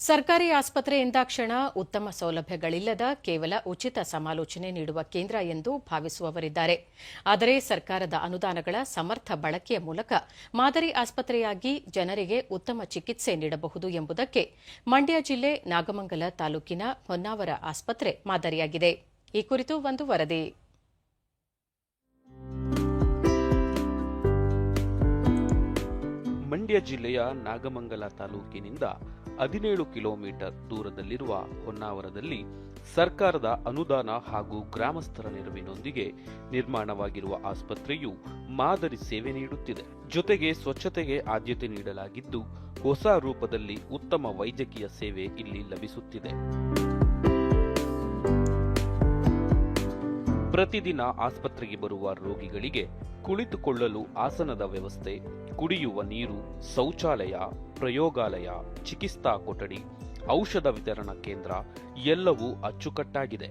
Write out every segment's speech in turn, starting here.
ಸರ್ಕಾರಿ ಆಸ್ಪತ್ರೆ ಎಂದಾಕ್ಷಣ ಉತ್ತಮ ಸೌಲಭ್ಯಗಳಿಲ್ಲದ ಕೇವಲ ಉಚಿತ ಸಮಾಲೋಚನೆ ನೀಡುವ ಕೇಂದ್ರ ಎಂದು ಭಾವಿಸುವವರಿದ್ದಾರೆ. ಆದರೆ ಸರ್ಕಾರದ ಅನುದಾನಗಳ ಸಮರ್ಥ ಬಳಕೆಯ ಮೂಲಕ ಮಾದರಿ ಆಸ್ಪತ್ರೆಯಾಗಿ ಜನರಿಗೆ ಉತ್ತಮ ಚಿಕಿತ್ಸೆ ನೀಡಬಹುದು ಎಂಬುದಕ್ಕೆ ಮಂಡ್ಯ ಜಿಲ್ಲೆ ನಾಗಮಂಗಲ ತಾಲೂಕಿನ ಹೊನ್ನಾವರ ಆಸ್ಪತ್ರೆ ಮಾದರಿಯಾಗಿದೆ. ಈ ಕುರಿತು ಒಂದು ವರದಿ. ಮಂಡ್ಯ ಜಿಲ್ಲೆಯ ನಾಗಮಂಗಲ ತಾಲೂಕಿನಿಂದ ಹದಿನೇಳು ಕಿಲೋಮೀಟರ್ ದೂರದಲ್ಲಿರುವ ಹೊನ್ನಾವರದಲ್ಲಿ ಸರ್ಕಾರದ ಅನುದಾನ ಹಾಗೂ ಗ್ರಾಮಸ್ಥರ ನೆರವಿನೊಂದಿಗೆ ನಿರ್ಮಾಣವಾಗಿರುವ ಆಸ್ಪತ್ರೆಯು ಮಾದರಿ ಸೇವೆ ನೀಡುತ್ತಿದೆ. ಜೊತೆಗೆ ಸ್ವಚ್ಛತೆಗೆ ಆದ್ಯತೆ ನೀಡಲಾಗಿದ್ದು, ಹೊಸ ರೂಪದಲ್ಲಿ ಉತ್ತಮ ವೈದ್ಯಕೀಯ ಸೇವೆ ಇಲ್ಲಿ ಲಭಿಸುತ್ತಿದೆ. ಪ್ರತಿದಿನ ಆಸ್ಪತ್ರೆಗೆ ಬರುವ ರೋಗಿಗಳಿಗೆ ಕುಳಿತುಕೊಳ್ಳಲು ಆಸನದ ವ್ಯವಸ್ಥೆ, ಕುಡಿಯುವ ನೀರು, ಶೌಚಾಲಯ, ಪ್ರಯೋಗಾಲಯ, ಚಿಕಿತ್ಸಾ ಕೊಠಡಿ, ಔಷಧ ವಿತರಣಾ ಕೇಂದ್ರ ಎಲ್ಲವೂ ಅಚ್ಚುಕಟ್ಟಾಗಿದೆ.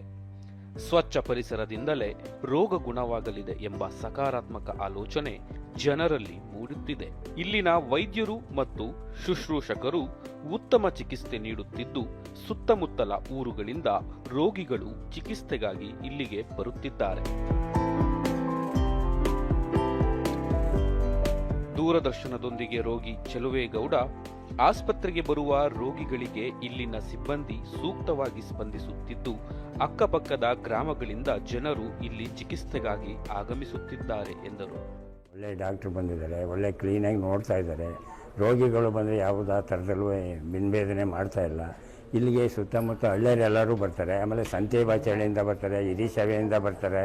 ಸ್ವಚ್ಛ ಪರಿಸರದಿಂದಲೇ ರೋಗ ಗುಣವಾಗಲಿದೆ ಎಂಬ ಸಕಾರಾತ್ಮಕ ಆಲೋಚನೆ ಜನರಲ್ಲಿ ಮೂಡುತ್ತಿದೆ. ಇಲ್ಲಿನ ವೈದ್ಯರು ಮತ್ತು ಶುಶ್ರೂಷಕರು ಉತ್ತಮ ಚಿಕಿತ್ಸೆ ನೀಡುತ್ತಿದ್ದು, ಸುತ್ತಮುತ್ತಲ ಊರುಗಳಿಂದ ರೋಗಿಗಳು ಚಿಕಿತ್ಸೆಗಾಗಿ ಇಲ್ಲಿಗೆ ಬರುತ್ತಿದ್ದಾರೆ. ದೂರದರ್ಶನದೊಂದಿಗೆ ರೋಗಿ ಚೆಲುವೇಗೌಡ, ಆಸ್ಪತ್ರೆಗೆ ಬರುವ ರೋಗಿಗಳಿಗೆ ಇಲ್ಲಿನ ಸಿಬ್ಬಂದಿ ಸೂಕ್ತವಾಗಿ ಸ್ಪಂದಿಸುತ್ತಿದ್ದು, ಅಕ್ಕಪಕ್ಕದ ಗ್ರಾಮಗಳಿಂದ ಜನರು ಇಲ್ಲಿ ಚಿಕಿತ್ಸೆಗಾಗಿ ಆಗಮಿಸುತ್ತಿದ್ದಾರೆ ಎಂದರು. ಒಳ್ಳೆ ಡಾಕ್ಟ್ರು ಬಂದಿದ್ದಾರೆ ಒಳ್ಳೆ ಕ್ಲೀನಾಗಿ ನೋಡ್ತಾ ಇದ್ದಾರೆ. ರೋಗಿಗಳು ಬಂದರೆ ಯಾವುದೇ ಥರದಲ್ಲೂ ಬಿನ್ಬೇದನೆ ಮಾಡ್ತಾ ಇಲ್ಲ. ಇಲ್ಲಿಗೆ ಸುತ್ತಮುತ್ತ ಹಳ್ಳಿಯರೆಲ್ಲರೂ ಬರ್ತಾರೆ ಆಮೇಲೆ ಸಂತೆ ಬಾಚಹಳ್ಳಿಯಿಂದ ಬರ್ತಾರೆ ಹಿರಿಸಭೆಯಿಂದ ಬರ್ತಾರೆ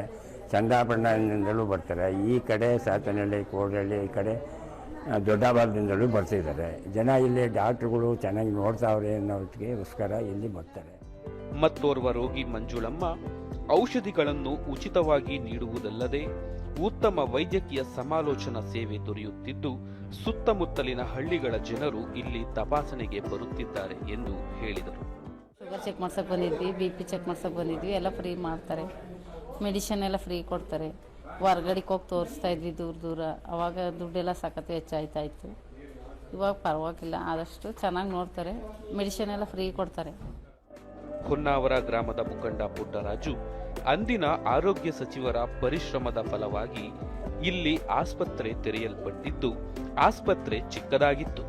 ಚಂದಾಪಣ್ಣದಿಂದಲೂ ಬರ್ತಾರೆ. ಈ ಕಡೆ ಸಾತನಹಳ್ಳಿ ಕೋಡಹಳ್ಳಿ ಈ ಕಡೆ ಆ, ದೊಡ್ಡಬಾರದಿಂದಲೂ ಬರ್ತಿದ್ದಾರೆ. ಜನ ಇಲ್ಲಿ ಡಾಕ್ಟ್ರುಗಳು ಚೆನ್ನಾಗಿ ನೋಡ್ತಾವ್ರೆ ಅನ್ನೋದಕ್ಕೋಸ್ಕರ ಇಲ್ಲಿ ಬರ್ತಾರೆ. ಮತ್ತೋರ್ವ ರೋಗಿ ಮಂಜುಳಮ್ಮ ಔಷಧಿಗಳನ್ನು ಉಚಿತವಾಗಿ ನೀಡುವುದಲ್ಲದೆ ಉತ್ತಮ ವೈದ್ಯಕೀಯ ಸಮಾಲೋಚನಾ ಸೇವೆ ದೊರೆಯುತ್ತಿದ್ದು, ಸುತ್ತಮುತ್ತಲಿನ ಹಳ್ಳಿಗಳ ಜನರು ಇಲ್ಲಿ ತಪಾಸಣೆಗೆ ಬರುತ್ತಿದ್ದಾರೆ ಎಂದು ಹೇಳಿದರು. ಶುಗರ್ ಚೆಕ್ ಮಾಡ್ಸಕ್ಕೆ ಬಂದಿದ್ವಿ ಬಿ ಪಿ ಚೆಕ್ ಮಾಡ್ಸಕ್ಕೆ ಬಂದಿದ್ವಿ, ಎಲ್ಲ ಫ್ರೀ ಮಾಡ್ತಾರೆ. ಮೆಡಿಷನ್ ಎಲ್ಲ ಫ್ರೀ ಕೊಡ್ತಾರೆ. ಹೊರ್ಗಡೆಗೆ ಹೋಗಿ ತೋರಿಸ್ತಾ ಇದ್ವಿ ದೂರ ದೂರ. ಅವಾಗ ದುಡ್ಡೆಲ್ಲ ಸಖತ್ ಹೆಚ್ಚಾಯ್ತಾ ಇತ್ತು ಇವಾಗ ಪರವಾಗಿಲ್ಲ, ಆದಷ್ಟು ಚೆನ್ನಾಗಿ ನೋಡ್ತಾರೆ. ಮೆಡಿಷನ್ ಎಲ್ಲ ಫ್ರೀ ಕೊಡ್ತಾರೆ. ಹೊನ್ನಾವರ ಗ್ರಾಮದ ಮುಖಂಡ ಪುಟ್ಟರಾಜು, ಅಂದಿನ ಆರೋಗ್ಯ ಸಚಿವರ ಪರಿಶ್ರಮದ ಫಲವಾಗಿ ಇಲ್ಲಿ ಆಸ್ಪತ್ರೆ ತೆರೆಯಲ್ಪಟ್ಟಿದ್ದು, ಆಸ್ಪತ್ರೆ ಚಿಕ್ಕದಾಗಿತ್ತು.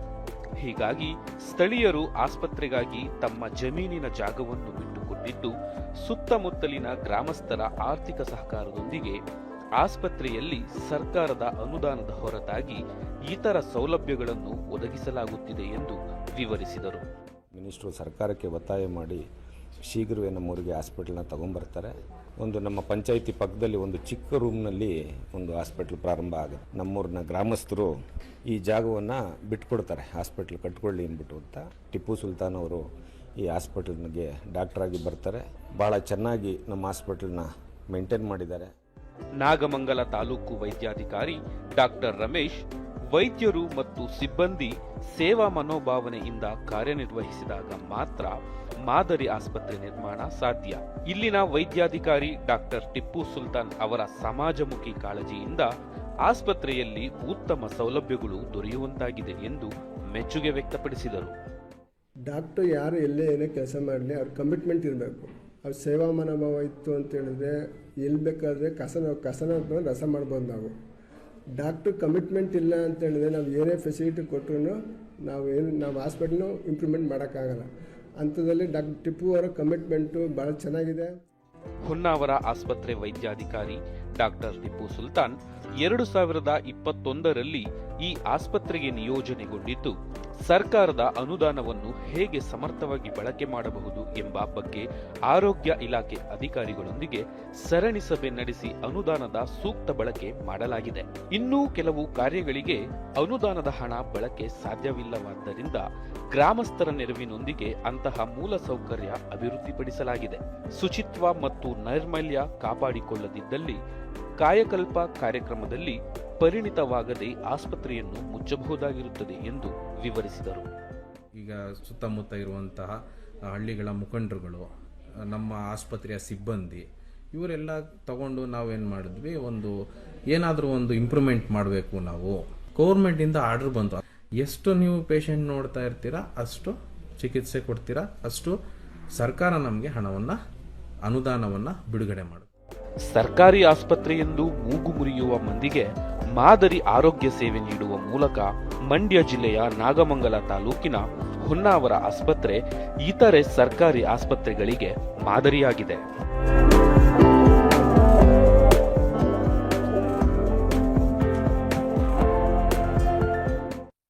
ಹೀಗಾಗಿ ಸ್ಥಳೀಯರು ಆಸ್ಪತ್ರೆಗಾಗಿ ತಮ್ಮ ಜಮೀನಿನ ಜಾಗವನ್ನು ಬಿಟ್ಟುಕೊಟ್ಟಿದ್ದು, ಸುತ್ತಮುತ್ತಲಿನ ಗ್ರಾಮಸ್ಥರ ಆರ್ಥಿಕ ಸಹಕಾರದೊಂದಿಗೆ ಆಸ್ಪತ್ರೆಯಲ್ಲಿ ಸರ್ಕಾರದ ಅನುದಾನದ ಹೊರತಾಗಿ ಇತರ ಸೌಲಭ್ಯಗಳನ್ನು ಒದಗಿಸಲಾಗುತ್ತಿದೆ ಎಂದು ವಿವರಿಸಿದರು. ಮಿನಿಸ್ಟ್ರು ಸರ್ಕಾರಕ್ಕೆ ಒತ್ತಾಯ ಮಾಡಿ ಶೀಘ್ರವೇ ನಮ್ಮೂರಿಗೆ ಹಾಸ್ಪಿಟ್ಲನ್ನ ತಗೊಂಬರ್ತಾರೆ. ಒಂದು ನಮ್ಮ ಪಂಚಾಯಿತಿ ಪಕ್ಕದಲ್ಲಿ ಒಂದು ಚಿಕ್ಕ ರೂಮ್ನಲ್ಲಿ ಒಂದು ಹಾಸ್ಪಿಟ್ಲ್ ಪ್ರಾರಂಭ ಆಗುತ್ತೆ. ನಮ್ಮೂರಿನ ಗ್ರಾಮಸ್ಥರು ಈ ಜಾಗವನ್ನು ಬಿಟ್ಕೊಡ್ತಾರೆ. ಹಾಸ್ಪಿಟ್ಲ್ ಕಟ್ಕೊಳ್ಳಿ ಅಂದ್ಬಿಟ್ಟು ಅಂತ ಟಿಪ್ಪು ಸುಲ್ತಾನ್ ಅವರು ಈ ಹಾಸ್ಪಿಟಲ್ಗೆ ಡಾಕ್ಟ್ರಾಗಿ ಬರ್ತಾರೆ. ಭಾಳ ಚೆನ್ನಾಗಿ ನಮ್ಮ ಹಾಸ್ಪಿಟಲ್ನ ಮೇಂಟೈನ್ ಮಾಡಿದ್ದಾರೆ. ನಾಗಮಂಗಲ ತಾಲೂಕು ವೈದ್ಯಾಧಿಕಾರಿ ಡಾಕ್ಟರ್ ರಮೇಶ್ ವೈದ್ಯರು ಮತ್ತು ಸಿಬ್ಬಂದಿ ಸೇವಾ ಮನೋಭಾವನೆಯಿಂದ ಕಾರ್ಯನಿರ್ವಹಿಸಿದಾಗ ಮಾತ್ರ ಮಾದರಿ ಆಸ್ಪತ್ರೆ ನಿರ್ಮಾಣ ಸಾಧ್ಯ. ಇಲ್ಲಿನ ವೈದ್ಯಾಧಿಕಾರಿ ಡಾಕ್ಟರ್ ಟಿಪ್ಪು ಸುಲ್ತಾನ್ ಅವರ ಸಮಾಜಮುಖಿ ಕಾಳಜಿಯಿಂದ ಆಸ್ಪತ್ರೆಯಲ್ಲಿ ಉತ್ತಮ ಸೌಲಭ್ಯಗಳು ದೊರೆಯುವಂತಾಗಿದೆ ಎಂದು ಮೆಚ್ಚುಗೆ ವ್ಯಕ್ತಪಡಿಸಿದರು. ಡಾಕ್ಟರ್ ಯಾರು ಎಲ್ಲೇ ಏನೇ ಕೆಲಸ ಮಾಡಲಿ ಅವ್ರ ಕಮಿಟ್ಮೆಂಟ್ ಇರಬೇಕು. ಅವ್ರ ಸೇವಾ ಮನೋಭಾವ ಇತ್ತು ಅಂತ ಹೇಳಿದ್ರೆ ಎಲ್ಲಿ ಬೇಕಾದರೆ ಕಸನ ಕಸನ ರಸ ಮಾಡ್ಬೋದು ನಾವು. ಡಾಕ್ಟ್ರು ಕಮಿಟ್ಮೆಂಟ್ ಇಲ್ಲ ಅಂತ ಹೇಳಿದ್ರೆ ನಾವು ಏನೇ ಫೆಸಿಲಿಟಿ ಕೊಟ್ಟರು ನಾವು ಏನು, ನಾವು ಹಾಸ್ಪಿಟ್ಲು ಇಂಪ್ರೂವ್ಮೆಂಟ್ ಮಾಡೋಕ್ಕಾಗಲ್ಲ. ಅಂಥದ್ರಲ್ಲಿ ಡಾಕ್ಟರ್ ಟಿಪ್ಪು ಅವರ ಕಮಿಟ್ಮೆಂಟು ಭಾಳ ಚೆನ್ನಾಗಿದೆ. ಹೊನ್ನಾವರ ಆಸ್ಪತ್ರೆ ವೈದ್ಯಾಧಿಕಾರಿ ಡಾಕ್ಟರ್ ಟಿಪ್ಪು ಸುಲ್ತಾನ್ ಎರಡು ಸಾವಿರದ ಇಪ್ಪತ್ತೊಂದರಲ್ಲಿ ಈ ಆಸ್ಪತ್ರೆಗೆ ನಿಯೋಜನೆಗೊಂಡಿದ್ದು. ಸರ್ಕಾರದ ಅನುದಾನವನ್ನು ಹೇಗೆ ಸಮರ್ಥವಾಗಿ ಬಳಕೆ ಮಾಡಬಹುದು ಎಂಬ ಬಗ್ಗೆ ಆರೋಗ್ಯ ಇಲಾಖೆ ಅಧಿಕಾರಿಗಳೊಂದಿಗೆ ಸರಣಿ ಸಭೆ ನಡೆಸಿ ಅನುದಾನದ ಸೂಕ್ತ ಬಳಕೆ ಮಾಡಲಾಗಿದೆ. ಇನ್ನೂ ಕೆಲವು ಕಾರ್ಯಗಳಿಗೆ ಅನುದಾನದ ಹಣ ಬಳಕೆ ಸಾಧ್ಯವಿಲ್ಲವಾದ್ದರಿಂದ ಗ್ರಾಮಸ್ಥರ ನೆರವಿನೊಂದಿಗೆ ಅಂತಹ ಮೂಲಸೌಕರ್ಯ ಅಭಿವೃದ್ಧಿಪಡಿಸಲಾಗಿದೆ. ಶುಚಿತ್ವ ಮತ್ತು ನೈರ್ಮಲ್ಯ ಕಾಪಾಡಿಕೊಳ್ಳದಿದ್ದಲ್ಲಿ ಕಾಯಕಲ್ಪ ಕಾರ್ಯಕ್ರಮದಲ್ಲಿ ಪರಿಣಿತವಾಗದೆ ಆಸ್ಪತ್ರೆಯನ್ನು ಮುಚ್ಚಬಹುದಾಗಿರುತ್ತದೆ ಎಂದು ವಿವರಿಸಿದರು. ಈಗ ಸುತ್ತಮುತ್ತ ಇರುವಂತಹ ಹಳ್ಳಿಗಳ ಮುಖಂಡರುಗಳು ನಮ್ಮ ಆಸ್ಪತ್ರೆಯ ಸಿಬ್ಬಂದಿ ಇವರೆಲ್ಲ ತಗೊಂಡು ನಾವೇನು ಮಾಡಿದ್ವಿ ಒಂದು ಏನಾದರೂ ಒಂದು ಇಂಪ್ರೂವ್ಮೆಂಟ್ ಮಾಡಬೇಕು ನಾವು. ಗೌರ್ಮೆಂಟಿಂದ ಆರ್ಡರ್ ಬಂತು. ಎಷ್ಟು ನೀವು ಪೇಷಂಟ್ ನೋಡ್ತಾ ಇರ್ತೀರಾ ಅಷ್ಟು ಚಿಕಿತ್ಸೆ ಕೊಡ್ತೀರಾ ಅಷ್ಟು ಸರ್ಕಾರ ನಮಗೆ ಹಣವನ್ನು ಅನುದಾನವನ್ನು ಬಿಡುಗಡೆ ಮಾಡುತ್ತೆ ಸರ್ಕಾರಿ ಆಸ್ಪತ್ರೆ ಎಂದು ಮೂಗು ಮುರಿಯುವ ಮಂದಿಗೆ ಮಾದರಿ ಆರೋಗ್ಯ ಸೇವೆ ನೀಡುವ ಮೂಲಕ ಮಂಡ್ಯ ಜಿಲ್ಲೆಯ ನಾಗಮಂಗಲ ತಾಲೂಕಿನ ಹೊನ್ನಾವರ ಆಸ್ಪತ್ರೆ, ಇತರೆ ಸರ್ಕಾರಿ ಆಸ್ಪತ್ರೆಗಳಿಗೆ ಮಾದರಿಯಾಗಿದೆ.